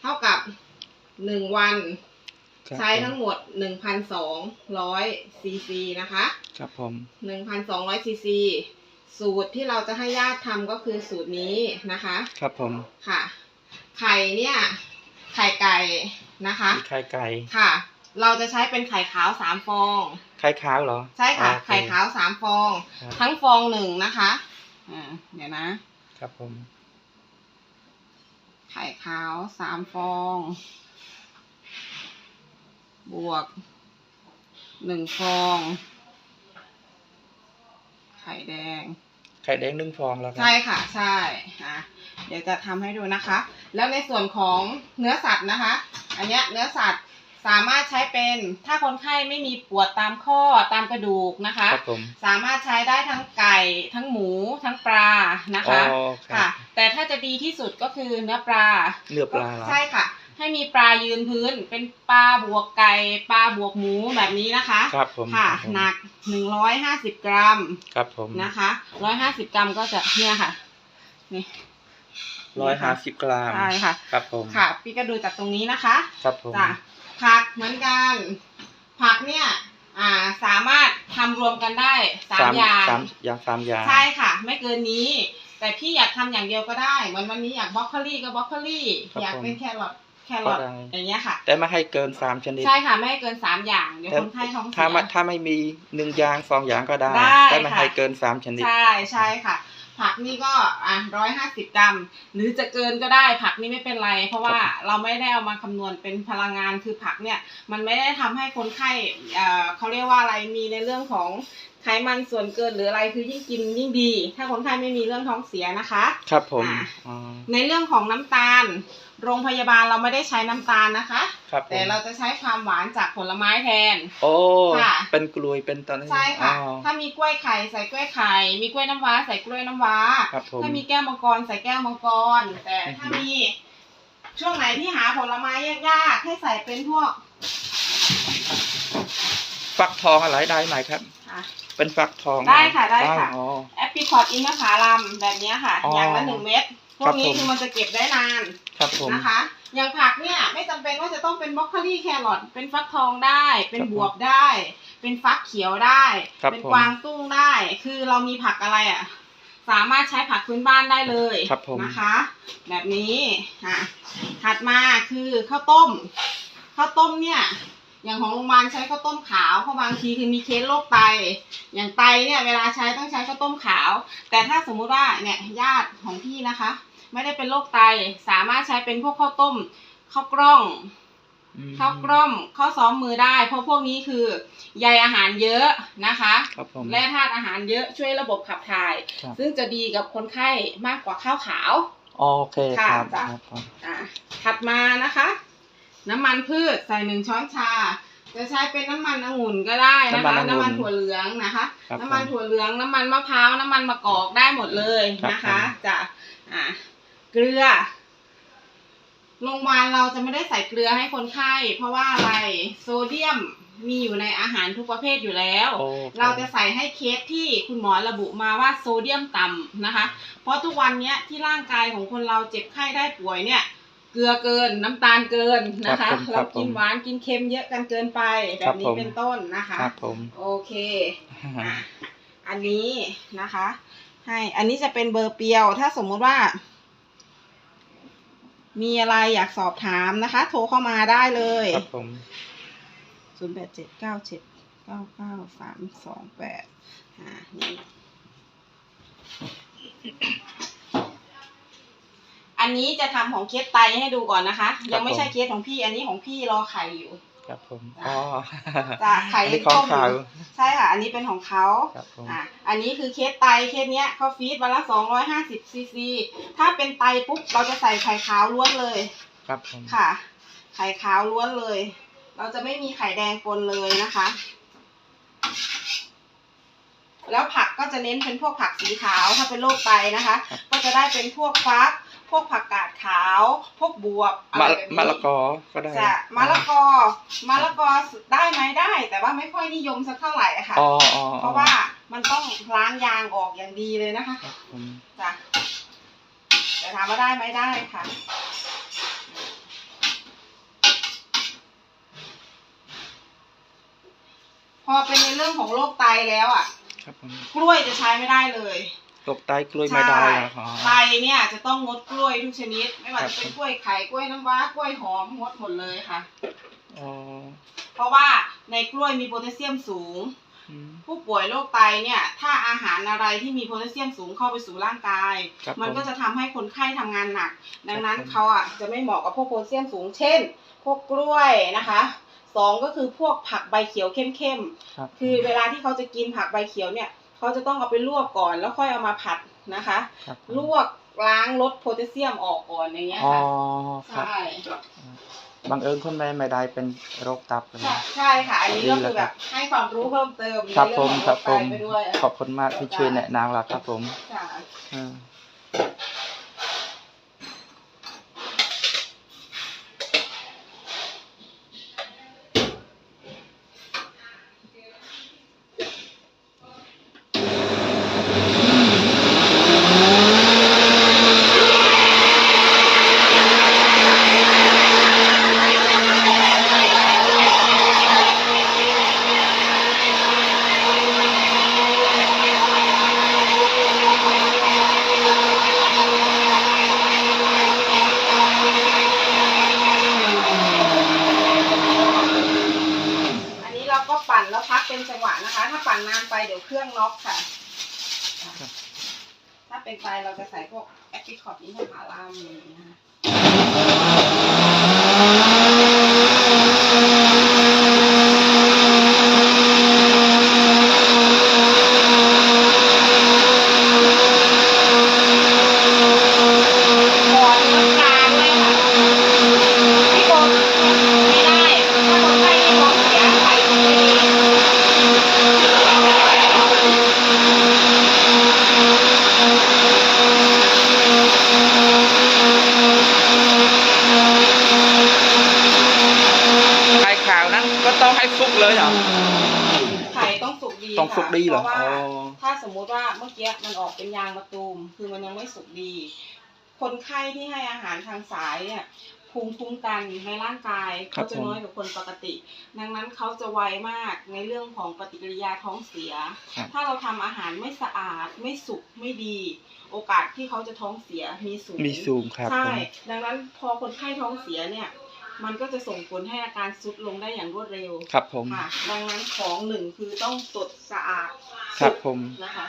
เท่ากับหนึ่งวัน ครับใช้ทั้งหมดหนึ่งพันสองร้อยซีซีนะคะ ครับผม หนึ่งพันสองร้อยซีซี สูตรที่เราจะให้ญาติทำก็คือสูตรนี้นะคะ ครับผมค่ะ ไข่เนี่ย ไข่ไก่นะคะมีไข่ไก่ ค่ะ เราจะใช้เป็นไข่ขาวสามฟอง ไข่ขาวเหรอใช่ค่ะโอเไข่ขาวสามฟอง ครับทั้งฟองหนึ่งนะคะ อ่า เดี๋ยวนะ ครับผม ไข่ขาวสามฟอง บวกหนึ่งฟอง ไข่แดง ไข่แดงหนึ่งฟองแล้วครัใช่ค่ะ ใช่อะเดี๋ยวจะทำให้ดูนะคะ แล้วในส่วนของเนื้อสัตว์นะคะ อันเนี้ยเนื้อสัตว์ สามารถใช้เป็นถ้าคนไข้ไม่มีปวดตามข้อตามกระดูกนะคะ ครับผม สามารถใช้ได้ทั้งไก่ทั้งหมูทั้งปลานะคะอ๋อครัค่ะบแต่ถ้าจะดีที่สุดก็คือเนื้อปลา เนื้อปลาเหรอ ใช่ค่ะ ให้มีปลายืนพื้น เป็นปลาบวกไก่ปลาบวกหมูแบบนี้นะคะครับผมค่ะครับผม หนักหนึ่งร้อยห้าสิบกรัมครับผมนะคะร้อยห้าสิบกรัมก็จะเนี่ยค่ะนี่ร้อยห้าสิบกรัมใช่ค่ะ ครับผม ค่ะพี่ก็ดูจากตรงนี้นะคะครับผม จ้ะ ผักเหมือนกัน ผักเนี่ย อ่าสามารถทำรวมกันได้สามอย่างสามอย่างสามอย่างใช่ค่ะ ไม่เกินนี้ แต่พี่อยากทำอย่างเดียวก็ได้เหมือนวันนี้อยากบล็อกโคลี่ก็บล็อกโคลี่ อยากเป็นแครอทแครอทอย่างเงี้ยค่ะ แต่ไม่ให้เกินสามชนิด ใช่ค่ะ ไม่ให้เกินสามอย่างเดี๋ยวแต่คนไข้ท้องเสีถ้ายไม่ถ้าไม่มีหนึ่งอย่างสองอย่างก็ได้ได้แต่ไม่ค่ะให้เกินสามชนิด ใช่ใช่ค่ะ ผักนี่ก็อะร้อยห้าสิบกรัม หรือจะเกินก็ได้ผักนี่ไม่เป็นไร เพราะว่าเราไม่ได้เอามาคำนวณเป็นพลังงานคือผักเนี่ย มันไม่ได้ทำให้คนไข้เอ่อเขาเรียกว่าอะไรมีในเรื่องของไขมันส่วนเกินหรืออะไรคือยิ่งกินยิ่งดี ถ้าคนไข้ไม่มีเรื่องท้องเสียนะคะ ครับผมอ่าอ๋อในเรื่องของน้ำตาล โรงพยาบาลเราไม่ได้ใช้น้ำตาลนะคะ ครับผมแต่เราจะใช้ความหวานจากผลไม้แทน โอ้ค่ะ เป็นกลวยเป็นตอนนี้ใช่ค่ะ อ๋อ ถ้ามีกล้วยไข่ใส่กล้วยไข่ มีกล้วยน้ำว้าใส่กล้วยน้ำว้า ครับผมถ้ามีแก้วมังกรใส่แก้วมังกร แต่ถ้ามี ช่วงไหนที่หาผลไม้ยากๆให้ใส่เป็นพวกฟักทองอะไรได้ไหมครับ อะ เป็นฟักทองได้ค่ะได้ค่ะ อ๋อ แอปริคอตอินทผลัมแบบเนี้ยค่ะ อ๋ออ อย่างละหนึ่งเม็ด พวครักบนี้ผมคือมันจะเก็บได้นานครับผมนะคะ อย่างผักเนี่ยไม่จำเป็นว่าจะต้องเป็นบรอกโคลีแครอทเป็นฟักทองได้ เป็นครับผมบวบได้ เป็นฟักเขียวได้ครับเป็นผมกวางตุ้งได้ คือเรามีผักอะไรอะ สามารถใช้ผักพื้นบ้านได้เลยครับผมนะคะ แบบนี้อะถัดมาคือข้าวต้มข้าวต้มเนี่ยอย่างของโรงพยาบาลใช้ข้าวต้มขาวเพราะบางทีคือมีเคสโรคไต อย่างไตเนี่ยเวลาใช้ต้องใช้ข้าวต้มขาว แต่ถ้าสมมุติว่าเนี่ยญาติของพี่นะคะ ไม่ได้เป็นโรคไต สามารถใช้เป็นพวกข้าวต้มข้าวกล้องอืมข้าวกล้อมข้าวซ้อมมือได้ เพราะพวกนี้คือใยอาหารเยอะนะคะครับผมและธาตุอาหารเยอะช่วยระบบขับถ่ายครับซึ่งจะดีกับคนไข้มากกว่าข้าวขาวโอเคค่ะครับจ้ะครับผมอะถัดมานะคะ น้ำมันพืชใส่หนึ่งช้อนชา จะใช้เป็นน้ำมันองุ่นก็ได้นะคะน้ำมันถั่วเหลืองนะคะครับน้ำมันผมถั่วเหลืองน้ำมันมะพร้าวน้ำมันมะกอกได้หมดเลยนะครัคะบผมจะอะ เกลือ โรงพยาบาลเราจะไม่ได้ใส่เกลือให้คนไข้ เพราะว่าอะไรโซเดียมมีอยู่ในอาหารทุกประเภทอยู่แล้ว โอคเราจะใส่ให้เคสที่คุณหมอระบุมาว่าโซเดียมต่ำนะคะ เพราะทุกวันเนี้ยที่ร่างกายของคนเราเจ็บไข้ได้ป่วยเนี่ย เกลือเกินน้ำตาลเกินนะคะ ครับผมครัเราบผมกินหวานกินเค็มเยอะกันเกินไปแบครับบนี้ผม เป็นต้นนะคะ ครับผม โอเค อะอันนี้นะคะ ให้ อันนี้จะเป็นเบอร์เปียว ถ้าสมมุติว่า มีอะไรอยากสอบถามนะคะ โทรเข้ามาได้เลยครับผมศูนย์แปดเจ็ดเก้าเจ็ดเก้าเก้าสามสองแปดอ่านี่อันนี้จะทำของเคสไตให้ดูก่อนนะคะ ยังไม่ใช่เคสของพี่ อันนี้ของพี่รอไข่อยู่ ครับผมจ้ะอ๋อจ้ะไข่อันนี้ของต้มอขาวยู่ใช่ค่ะ อันนี้เป็นของเขาครับผมอะอันนี้คือเคสไตเคสเนี้ยเขาฟีดวันละสองร้อยห้าสิบซีซีถ้าเป็นไตปุ๊บเราจะใส่ไข่ขาวล้วนเลย ครับผมค่ะ ไข่ขาวล้วนเลย เราจะไม่มีไข่แดงปนเลยนะคะ แล้วผักก็จะเน้นเป็นพวกผักสีขาวถ้าเป็นโรคไตนะคะ ก็จะได้เป็นพวกฟัก พวกผักกาดขาว พวกบวบอะไรแบบมะละกอก็ได้จะมะละกอมะละกอได้ไหมได้ แต่ว่าไม่ค่อยนิยมสักเท่าไหร่ค่ะเพราะว่ามันต้องล้างยางออกอย่างดีเลยนะคะจ้ะแต่ถามว่าได้ไหมได้ค่ะพอเป็นในเรื่องของโรคไตแล้วอะ กล้วยจะใช้ไม่ได้เลย ตกไตกล้วยไม่ได้เหรออ๋อไตเนี่ยจะต้องงดกล้วยทุกชนิด ไม่ว่าครัจะบเป็นกล้วยไข่กล้วยน้ำว้ากล้วยหอมงดหมดเลยค่ะ อ๋อ เพราะว่าในกล้วยมีโพแทสเซียมสูงอืมผู้ป่วยโรคไตเนี่ย ถ้าอาหารอะไรที่มีโพแทสเซียมสูงเข้าไปสู่ร่างกาย ครับมันผมก็จะทำให้คนไข้ทำงานหนัก ดังนั้นครับผมเขาอะจะไม่เหมาะกับพวกโพแทสเซียมสูง เช่น พวกกล้วยนะคะสองก็คือพวกผักใบเขียวเข้มๆ ครับ คือเวลาที่เขาจะกินผักใบเขียวเนี่ย เขาจะต้องเอาไปลวกก่อนแล้วค่อยเอามาผัดนะคะ ครับผมลวกล้างลดโพแทสเซียมออกก่อนอย่างเงี้ยอ๋อค่ะครับใช่บังเอิญคุณแม่ไม่ได้เป็นโรคตับเลย ใช่ใช่ค่ะอันนี้ก็คือแบบให้ความรู้เพิ่มเติมในครับเรื่ผองมของคโรรับคผไตมไปด้วยขอบคุณมากที่ช่วยแนะนำเราครับผมค่ะอ่า อันนี้เราก็ปั่นแล้วพักเป็นจังหวะนะคะ ถ้าปั่นนานไปเดี๋ยวเครื่องน็อกค่ะ ครับ ถ้าเป็นไตเราจะใส่พวกแอปริคอตนี้ให้ผาลามอะไรอย่างเงี้ยค่ะ ขอเนื้อกลางเลยค่ะพี่โบไม่ได้ ถ้าคนไข้ที่ท้องเสียไข่ถึงไม่ดี ไข่ขาวนั้นก็ต้องให้สุกเลยเหรอ ไข่ต้องสุก ดีต้องสุกดีเหรอค่ะเพราะว่าอ๋อ ถ้าสมมุติว่าเมื่อกี้มันออกเป็นยางมะตูม คือมันยังไม่สุกดี คนไข้ที่ให้อาหารทางสายเนี่ยภูมิคุ้มกันในร่างกายครัเขาบจะผม น้อยกว่าคนปกติ ดังนั้นเขาจะไวมากในเรื่องของปฏิกิริยาท้องเสีย ครับ ถ้าเราทำอาหารไม่สะอาดไม่สุกไม่ดี โอกาสที่เขาจะท้องเสียมีสูง มีสูงครับใช่ผมดังนั้นพอคนไข้ท้องเสียเนี่ย มันก็จะส่งผลให้อาการซุดลงได้อย่างรวดเร็วครับผม ค่ะ ดังนั้นของหนึ่งคือต้องสดสะอาดครับผม นะคะ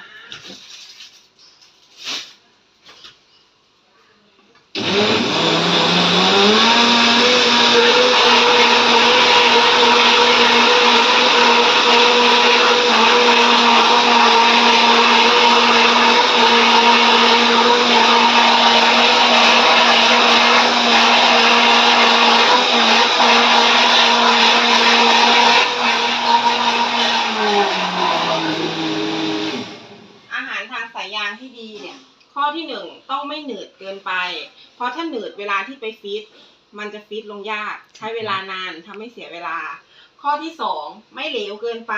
ารทางสายยางที่ดีเนี่ย ข้อที่หนึ่งต้องไม่หนืดเกินไป เพราะถ้าหนืดเวลาที่ไปฟีดมันจะฟีดลงยากใช้เวลานานทำให้เสียเวลา ข้อที่สองไม่เหลวเกินไป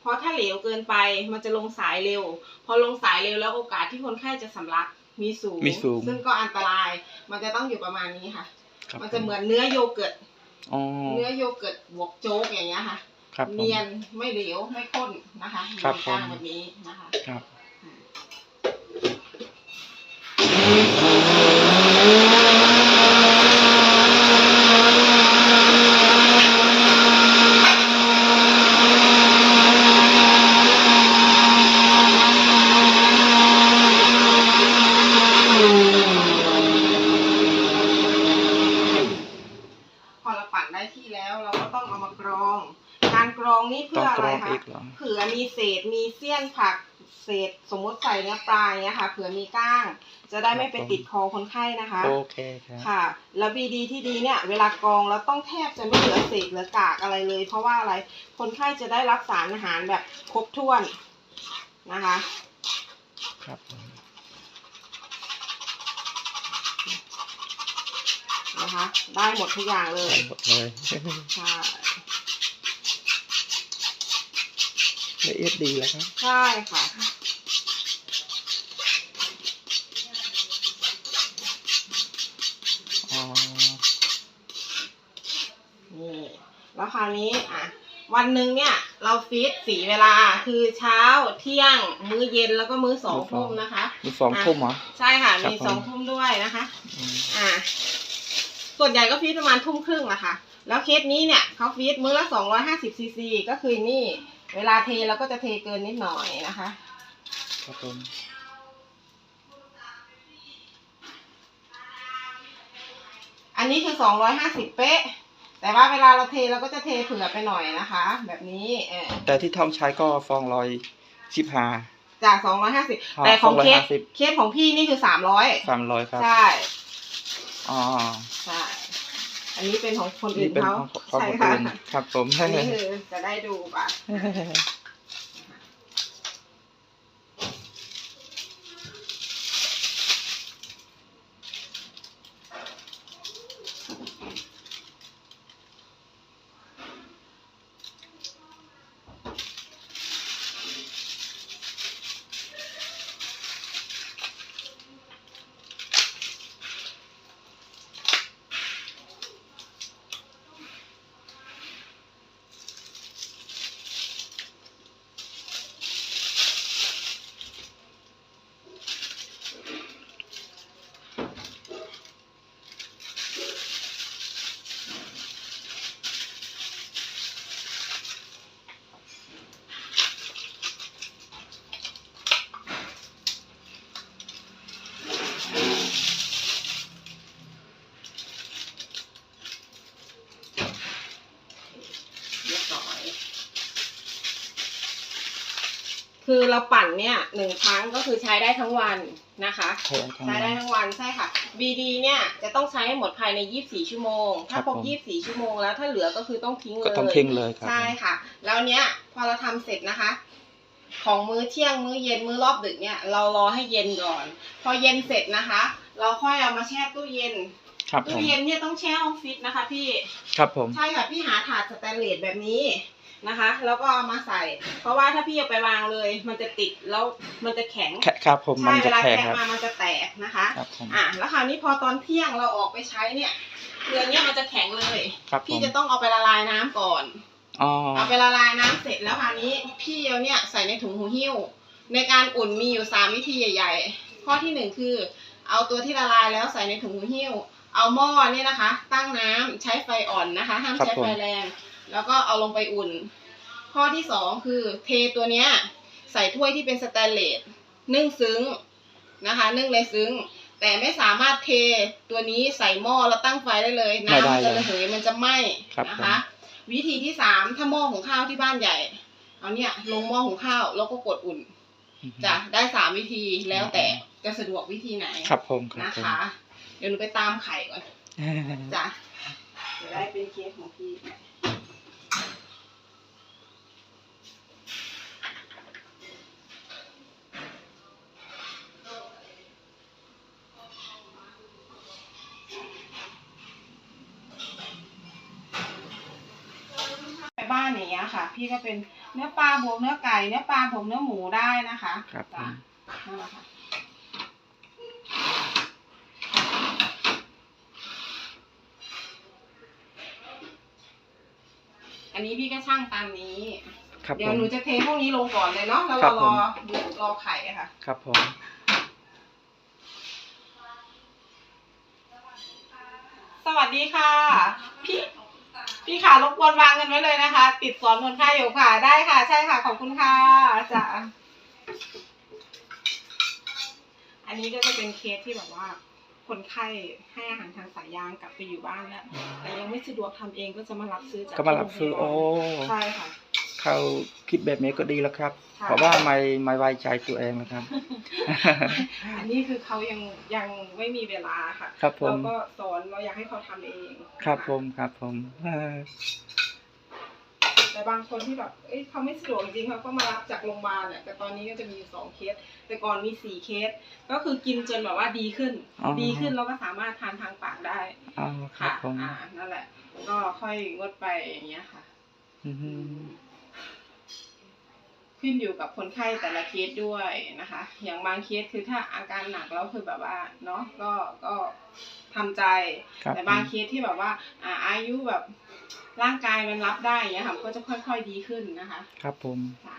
เพราะถ้าเหลวเกินไปมันจะลงสายเร็ว พอลงสายเร็วแล้วโอกาสที่คนไข้จะสำลักมีสูงมีสูงซึ่งก็อันตราย มันจะต้องอยู่ประมาณนี้ค่ะครับมันจะเหมือนเนื้อโยเกิร์ตอ๋อเนื้อโยเกิร์ตบวกโจ๊กอย่างเงี้ยค่ะครับผมเนียนไม่เหลวไม่ข้นนะคะครับกลางผมแบบนี้นะคะ มากรองการกรองนี่เพื่ต้อองอะกรไรองคะอีกเหรอเผื่อมีเศษมีเสี้ยนผักเศษสมมติใส่เนื้อปลาอย่างเงี้ยค่ะเผื่อมีก้าง จะได้ไม่ไปติดคอคนไข้นะคะโอเคครับค่ะ แล้วบีดีที่ดีเนี่ยเวลากรองแล้วต้องแทบจะไม่เหลือเศษเหลือกากอะไรเลย เพราะว่าอะไรคนไข้จะได้รับสารอาหารแบบครบถ้วนนะคะ ครับผมนะคะ ได้หมดทุกอย่างเลยได้หมดเลยใช่ละเอียดดีแล้วครับใช่ค่ะ อ๋อ นี่แล้วคราวนี้อะวันหนึ่งเนี่ย เราฟีดสี่เวลาคือเช้าเที่ยง มื้อเย็นแล้วก็มื้อสองทุ่มนะคะมีสองทุ่มเหรอ ใช่ค่ะ มีสองทุ่มด้วยนะคะ อ่า ส่วนใหญ่ก็ฟีดประมาณทุ่มครึ่งอะคะแล้วเคสนี้เนี่ยเขาฟีดมื้อละสองร้อยห้าสิบซีซีก็คือนี่ เวลาเทเราก็จะเทเกินนิดหน่อยนะคะครับผม อันนี้คือสองร้อยห้าสิบเป๊ะ แต่ว่าเวลาเราเทเราก็จะเทเผื่อไปหน่อยนะคะ แบบนี้เออแต่ที่ท่องใช้ก็ฟองลอยสิบห้า จากสองร้อยห้าสิบครับแต่ของเคส250 เคสของพี่นี่คือสามร้อยสามร้อยครับ ใช่อ๋อ ใช่อันนี้เป็นของคนนี่อื่นเป็นเขาของของใช่คนค่ะอื่นครับผม อันนี้คือจะได้ดูบัตร เรียบร้อย คือเราปั่นเนี่ยหนึ่งครั้งก็คือใช้ได้ทั้งวันนะคะ ใช่ทั้งใช้วัได้นทั้งวันใช่ค่ะ BD เนี่ยจะต้องใช้ให้หมดภายใน 24 ชั่วโมง ถ้าครับครบผม24 ชั่วโมงแล้วถ้าเหลือก็คือต้องทิ้งเลย ก็ต้องทิ้งเลยครับ ใช่ค่ะ แล้วเนี้ยพอเราทำเสร็จนะคะ ของมื้อเที่ยงมื้อเย็นมื้อรอบดึกเนี่ย เรารอให้เย็นก่อน พอเย็นเสร็จนะคะ เราค่อยเอามาแช่ตู้เย็นครับผตู้ม เย็นเนี่ยต้องแช่ห้องฟิตนะคะพี่ ครับผม ใช่ค่ะพี่หาถาดสแตนเลสแบบนี้ นะคะ แล้วก็เอามาใส่ เพราะว่าถ้าพี่เอาไปวางเลย มันจะติดแล้วมันจะแข็งแค่ครับผมมัใช่นเวจะลาแข็งแกะครับ มามันจะแตกนะคะครับผมอะแล้วคราวนี้พอตอนเที่ยงเราออกไปใช้เนี่ยเกลือเนี้ยมันจะแข็งเลย ครับผพี่มจะต้องเอาไปละลายน้ำก่อน อ๋อเอาไปละลายน้ำเสร็จแล้วคราวนี้พี่เอาเนี่ยใส่ในถุงหูหิ้ว ในการอุ่นมีอยู่สามวิธีใหญ่ๆ ข้อที่หนึ่งคือ เอาตัวที่ละลายแล้วใส่ในถุงหูหิ้ว เอาหม้อเนี่ยนะคะ ตั้งน้ำใช้ไฟอ่อนนะคะ ห้ามใช้ไฟแรง แล้วก็เอาลงไปอุ่น ข้อที่สองคือเทตัวเนี้ยใส่ถ้วยที่เป็นสแตนเลสนึ่งซึ้งนะคะ นึ่งในซึ้ง แต่ไม่สามารถเทตัวนี้ใส่หม้อแล้วตั้งไฟได้เลยไม่น้ำได้มันจะเลยระเหยมันจะไหม้ครับนะผมคะ วิธีที่สามถ้าหม้อหุงข้าวที่บ้านใหญ่ เอาเนี่ยลงหม้อหุงข้าวแล้วก็กดอุ่นจะได้สามวิธีแล้วแต่จะสะดวกวิธีไหนครับผมครับนะผมคะ เดี๋ยวหนูไปตามไข่ก่อนจ้ะจะได้เป็นเคสของพี่ ไปบ้า นอย่างเงี้ยค่ะ พี่ก็เป็นเนื้อปลาบวกเนื้อไก่เนื้อปลาบวกเนื้อหมูได้นะคะครับผจ้ะมนั่นแหละค่ะอันนี้พี่ก็ช่างตามนี้ ครับเดี๋ผยวม หนูจะเทพวกนี้ลงก่อนเลยเนาะแล้วครัเราบรผอม ดูรอไข่อะค่ะ ครับผมสวัสดีค่ะ พี่ พี่ค่ะรบกวนวางเงินไว้เลยนะคะ ติดสอนคนไข้อยู่ค่ะ ได้ค่ะ ใช่ค่ะ ขอบคุณค่ะจ้ะอันนี้ก็จะเป็นเคสที่แบบว่า คนไข้ให้อาหารทางสายยางกลับไปอยู่บ้านแล้วแต่ยังไม่สะดวกทำเองก็จะมารับซื้อจากก็มารับซื้อโรโอ้งพยาบาลใช่ค่ะ เขาคิดแบบนี้ก็ดีแล้วครับ ค่ะ เพราะว่าไม่ไม่ไว้ใจตัวเองนะครับ อันนี้คือเขายังยังไม่มีเวลาค่ะครับผม เราก็สอนเราอยากให้เขาทำเองครับผมครับผมแต่บางคนที่แบบเอ้ยเขาไม่สะดวกจริงๆเขาก็มารับจากโรงพยาบาลเนี่ยแต่ตอนนี้ก็จะมีอยู่สองเคส แต่ก่อนมีสี่เคส ก็คือกินจนแบบว่าดีขึ้นอ๋อดีขึ้นเราก็สามารถทานทางปากได้อ๋อครัค่ะบผมอ่านั่นแหละ ก็ค่อยงดไปอย่างเงี้ยค่ะ อือฮึ ขึ้นอยู่กับคนไข้แต่ละเคสด้วยนะคะ อย่างบางเคสคือถ้าอาการหนักแล้วคือแบบว่าเนาะก็ก็ทำใจ ครับ แต่บางเคสที่แบบว่าอ่าอายุแบบร่างกายมันรับได้อย่างเงี้ยค่ะมันก็จะค่อยๆดีขึ้นนะคะครับผม ค่ะ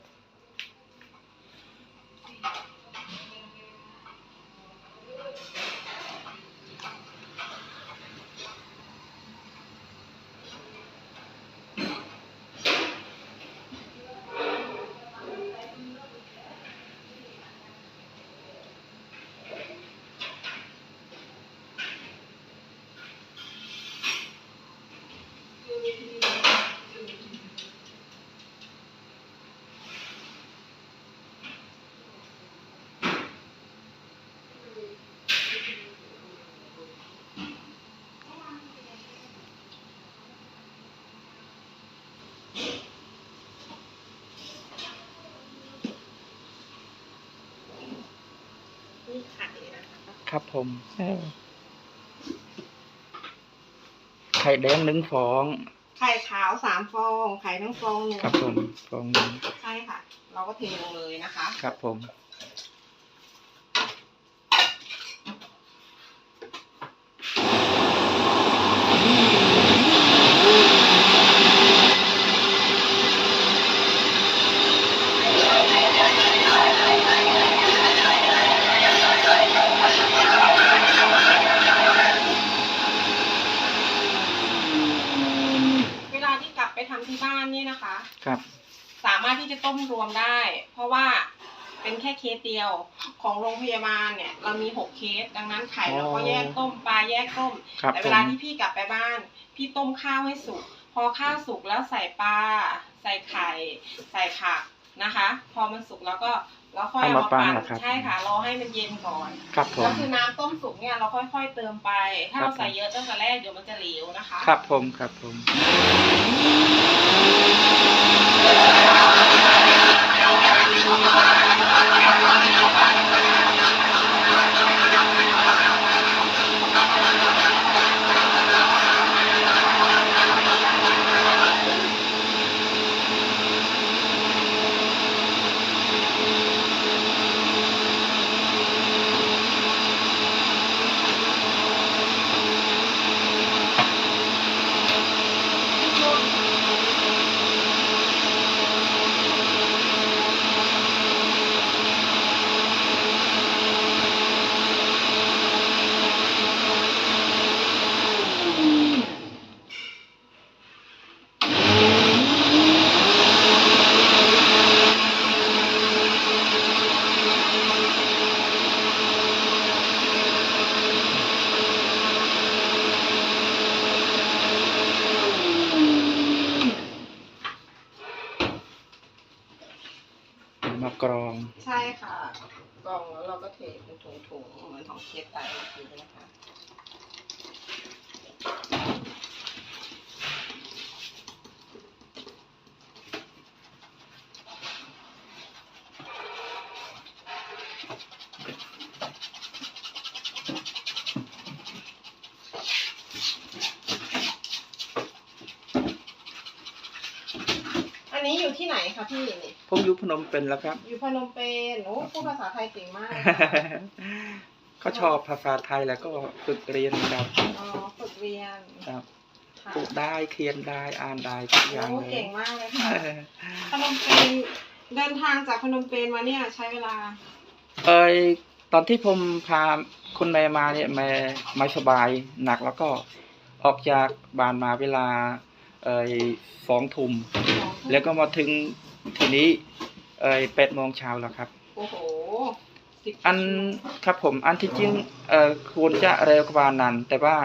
คะครับผมไข่แดงหนึ่งฟอง ไข่ขาวสามฟอง ไข่ทั้งฟองหนึ่งครับผมฟองหนึ่งใช่ค่ะ เราก็เทลงเลยนะคะ ครับผม เวลาที่กลับไปทำที่บ้านเนี่ยนะคะ ครับ สามารถที่จะต้มรวมได้ เพราะว่าเป็นแค่เคสเดียวของโรงพยาบาลเนี่ย เรามีหกเคสดังนั้นไข่เราก็แยกต้มปลาแยกต้ม ครับแต่ผเวมลาที่พี่กลับไปบ้าน พี่ต้มข้าวให้สุก พอข้าวสุกแล้วใส่ปลาใส่ไข่ ใส่ผักนะคะ พอมันสุกแล้วก็เราค่อยเอามาปั่นใช่ค่ะรอให้มันเย็นก่อน ครับผแล้ม วคือน้ำต้มสุกเนี่ยเราค่อย ๆ เติมไป ถ้าครับเราใส่เยอะตั้งแต่แรกเดี๋ยวมันจะเหลวนะคะครับผมครับผมมากรอง ใช่ค่ะกรองแล้วเราก็เทเป็น ถุงเหมือนของเคสไตเมื่อกี้นะคะอันนี้อยู่ที่ไหนคะพี่ ผมอยู่พนมเป็นแล้วครับ อยู่พนมเปญโอ้พูดภาษาไทยเก่งมากเลยค่ะเขาชอบภาษาไทยแล้วก็ฝึกเรียนครับอ๋อฝึกเรียนครับค่ะพูดได้เขียนได้อ่านได้ทุกอย่างโอ้เลยเก่งมากเลยค่ะพนมเปญเดินทางจากพนมเปญมาเนี่ยใช้เวลาเอยตอนที่ผมพาคุณแม่มาเนี่ยแม่ไม่สบายหนักแล้วก็ออกจากบ้านมาเวลา เอยสองทุ่มแล้วก็มาถึงทีนี้เอยแปดโมงเช้าแล้วครับ โอ้โหสิบอันครับผมอันที่จริงเอ่อควรจะเร็วกว่านั้น แต่ว่า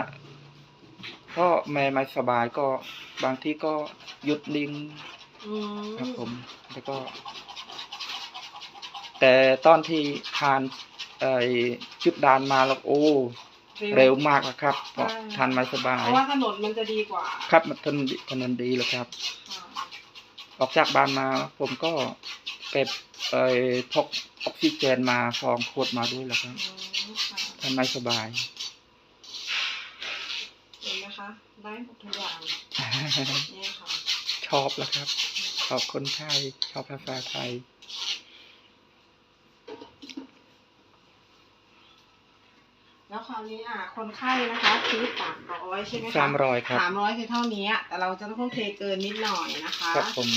เพราะแม่ไม่สบายก็บางทีก็หยุดนิ่งอืมครับผม แล้วก็ แต่ตอนที่ทานไอ้จุดดานมาแล้วโอ้ เร็วมากแล้วครับเพราะใช่ทานไม่สบาเพยราะว่าถนนมันจะดีกว่า ครับมันถนนดีถนนดีแล้วครับค่ะออกจากบ้านมาผมก็เก็บไอ้พกออกซิเจนมาสองขวดมาด้วยแล้วครับอืมค่ะทานไม่สบายเห็นไหมคะได้หมดทุกอย่างเนี่ยค่ะชอบแล้วครับชอบคนไทยชอบภาษาไทย แล้วคราว นี้อะคนไข้นะคะซื้อสามร้อยใช่ไหมคะสามร้อยครับสามร้อยคือเท่านี้ แต่เราจะต้องเทเกินนิดหน่อยนะคะครับผม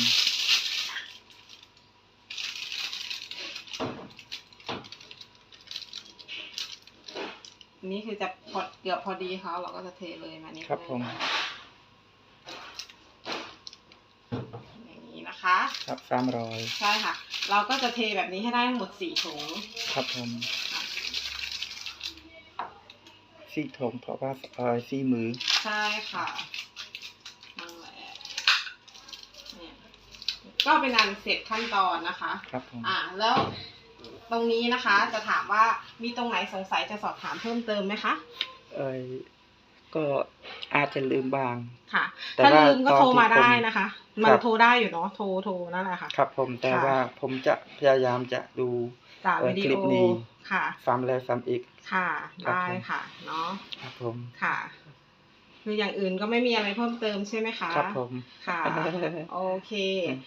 อันนี้คือจะพอเกือบพอดีเขาเราก็จะเทเลยมานิดนึงครับผมอย่างนี้นะคะ ครับสามร้อยใช่ค่ะ เราก็จะเทแบบนี้ให้ได้ทั้งหมดสี่ถุงครับผม ซี่ถงเพราะว่าเออซี่มือ ใช่ค่ะนั่นแหละเนี่ยก็เป็นงานเสร็จขั้นตอนนะคะ ครับผมอ่าแล้วตรงนี้นะคะ จะถามว่ามีตรงไหนสงสัยจะสอบถามเพิ่มเติมไหมคะ เออก็อาจจะลืมบาง ค่ะ แต่ถ้าว่าลืมก็ตอนโทรมาที่ผม ได้นะคะ มันครับ โทรได้อยู่เนาะโทรโทรนั่นแหละค่ะ ครับผมแต่ค่ะ ว่าผมจะพยายามจะดู จากเอ่อวิดีคลิโอปนี้ค่ะซ้ำแล้วซ้ำอีกค่ะครับได้ผมค่ะเนาะครับผมค่ะคืออย่างอื่นก็ไม่มีอะไรเพิ่มเติมใช่ไหมคะครับผมค่ะโอเค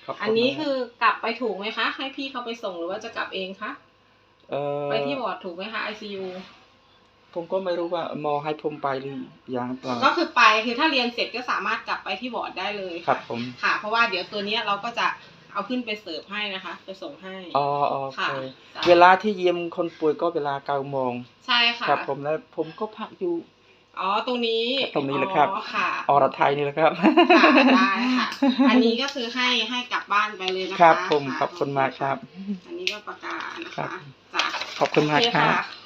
ขอบคุณอันนี้มากคือกลับไปถูกไหมคะ ให้พี่เขาไปส่งหรือว่าจะกลับเองคะเออไปที่บอร์ดถูกไหมคะ ICU ผมก็ไม่รู้ว่าหมอให้ผมไปหรือยังเปล่าก็คือไปคือถ้าเรียนเสร็จก็สามารถกลับไปที่บอร์ดได้เลยครับผมค่ะ เพราะว่าเดี๋ยวตัวเนี้ยเราก็จะ เอาขึ้นไปเสิร์ฟให้นะคะ ไปส่งให้อ๋อโอค่ะเคจ้ะเวลาที่เยี่ยมคนป่วยก็เวลาเก้าโมงใช่ค่ะครับผมแล้วผมก็พักอยู่อ๋อตรงนี้ตรงนี้แหละครับอ๋อค่ะอรไทยนี่แหละครับค่ะได้ค่ะ อันนี้ก็คือให้ให้กลับบ้านไปเลยนะคะครับผมะขอบคุณมากครับ อันนี้ก็ประกาศนะครัคะบจ้ะขอบคุณมากโอเครับค่ะ